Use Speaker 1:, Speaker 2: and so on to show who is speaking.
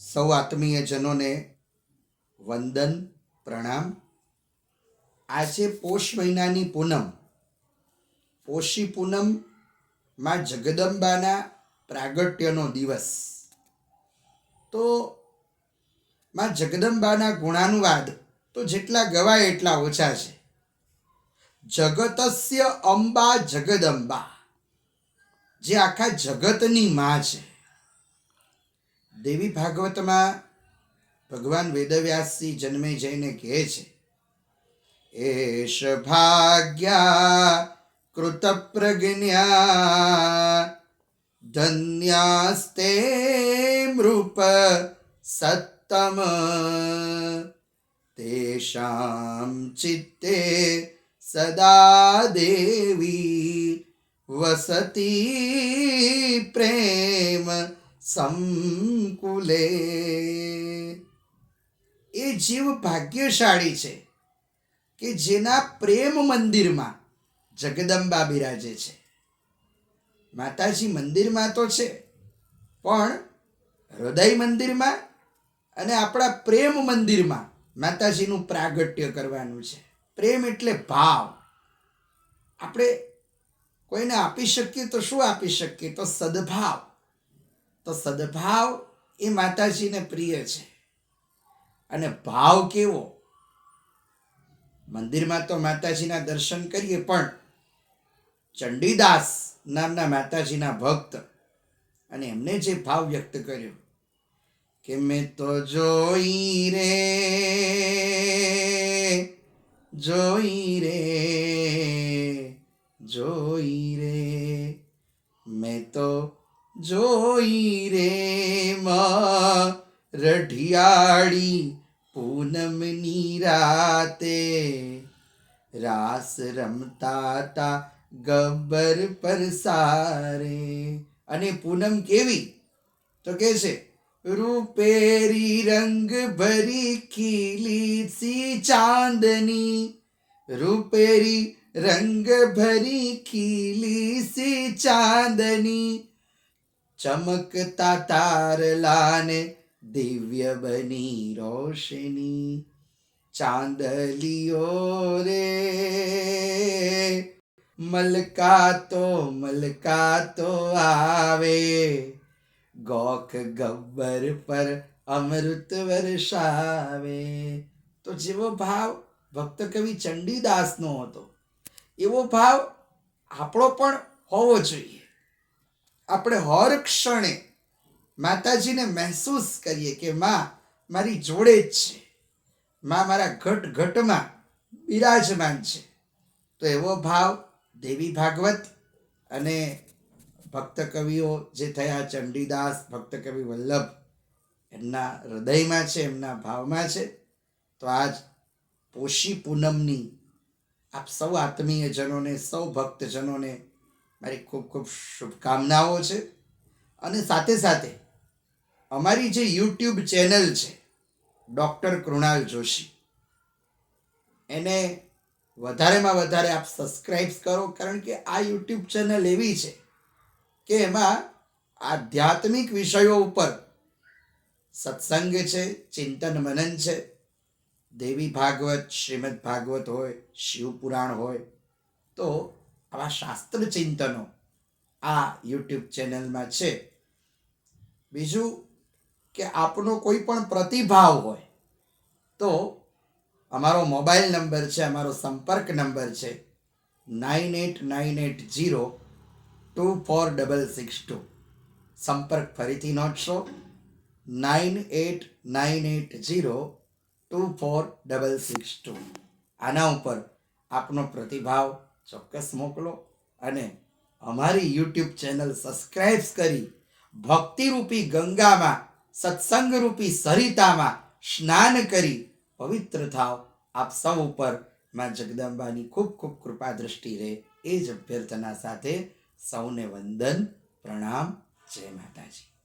Speaker 1: સૌ આત્મીયજનોને વંદન, પ્રણામ. આજે પોષ મહિનાની પૂનમ. પોષી પૂનમમાં જગદંબાના પ્રાગટ્યનો દિવસ. તો માં જગદંબાના ગુણાનુવાદ તો જેટલા ગવાય એટલા ઓછા છે. જગતસ્ય અંબા જગદંબા. જે આખા જગતની માં છે. દેવી ભાગવતમાં ભગવાન વેદવ્યાસજી જન્મે જઈને કહે છે એશ ભાગ્યા કૃત પ્રજ્ઞા ધન્યાસ્તે મૃપ સત્તમ, તેષામ ચિત્તે સદા દેવી વસતી પ્રેમ સંકુલે. એ જીવ ભાગ્યશાળી છે કે જેના પ્રેમ મંદિરમાં જગદંબા બિરાજે છે. માતાજી મંદિરમાં તો છે, પણ હૃદય મંદિરમાં અને આપણા પ્રેમ મંદિરમાં માતાજીનું પ્રાગટ્ય કરવાનું છે. પ્રેમ એટલે ભાવ. આપણે કોઈને આપી શકીએ તો શું આપી શકીએ? તો સદભાવ. તો સદભાવ એ માતાજીને પ્રિય છે. અને ભાવ કેવો? મંદિરમાં તો માતાજીના દર્શન કરીએ પણ ચંડીદાસ નામના માતાજીના ભક્ત અને એમને જે ભાવ વ્યક્ત કર્યો કે મેં તો જોઈ રે જોઈ રે જોઈ રે, મેં તો જોઈ રે માં રઢિયાળી પૂનમની રાતે. રાસ રમતા તા ગબ્બર પર સારે. અને પૂનમ કેવી? તો કે છે, રૂપેરી રંગ ભરી ખીલી સી ચાંદની. રૂપેરી રંગ ભરી ખીલી સી ચાંદની. ચમકતા તારલાને દિવ્ય બની રોશની ચાંદલિયો રે મલકાતો મલકાતો આવે ગોખ ગબ્બર પર અમૃત વર્ષાવે તો જેવો ભાવ ભક્ત કવિ ચંડીદાસનો હતો, એવો ભાવ આપણો પણ હોવો જોઈએ. આપણે હર ક્ષણે માતાજીને મહેસૂસ કરીએ કે માં મારી જોડે જ છે. માં મારા ઘટ ઘટમાં બિરાજમાન છે. તો એવો ભાવ દેવી ભાગવત અને ભક્ત કવિઓ જે થયા, ચંડીદાસ, ભક્ત કવિ વલ્લભ, એમના હૃદયમાં છે, એમના ભાવમાં છે. તો આજ પોષી પૂનમની આપ સૌ આત્મીયજનોને, સૌ ભક્તજનોને મારી ખૂબ ખૂબ શુભકામનાઓ છે. અને સાથે સાથે અમારી જે યુટ્યુબ ચેનલ છે, ડૉક્ટર કૃણાલ જોશી, એને વધારેમાં વધારે આપ સબસ્ક્રાઇબ કરો, કારણ કે આ યુટ્યુબ ચેનલ એવી છે કે એમાં આધ્યાત્મિક વિષયો ઉપર સત્સંગ છે, ચિંતન મનન છે. દેવી ભાગવત, શ્રીમદ ભાગવત હોય શિવપુરાણ હોય, તો આવા શાસ્ત્ર ચિંતનો આ યુટ્યુબ ચેનલમાં છે. બીજું કે આપનો કોઈ પણ પ્રતિભાવ હોય તો અમારો મોબાઈલ નંબર છે, અમારો સંપર્ક નંબર છે nine eight nine eight zero two four double six two. સંપર્ક ફરીથી નોંધશો nine eight nine eight zero two four double six two. આના ઉપર આપનો પ્રતિભાવ ચોક્કસ મોકલો અને અમારી યુટ્યુબ ચેનલ સબસ્ક્રાઈબ કરી ભક્તિરૂપી ગંગામાં, સત્સંગરૂપી સરિતામાં સ્નાન કરી પવિત્ર થાવ આપ સૌ ઉપર. માં જગદંબાની ખૂબ ખૂબ કૃપા દ્રષ્ટિ રહે એ જ અભ્યર્થના સાથે સૌને વંદન, પ્રણામ, જય માતાજી.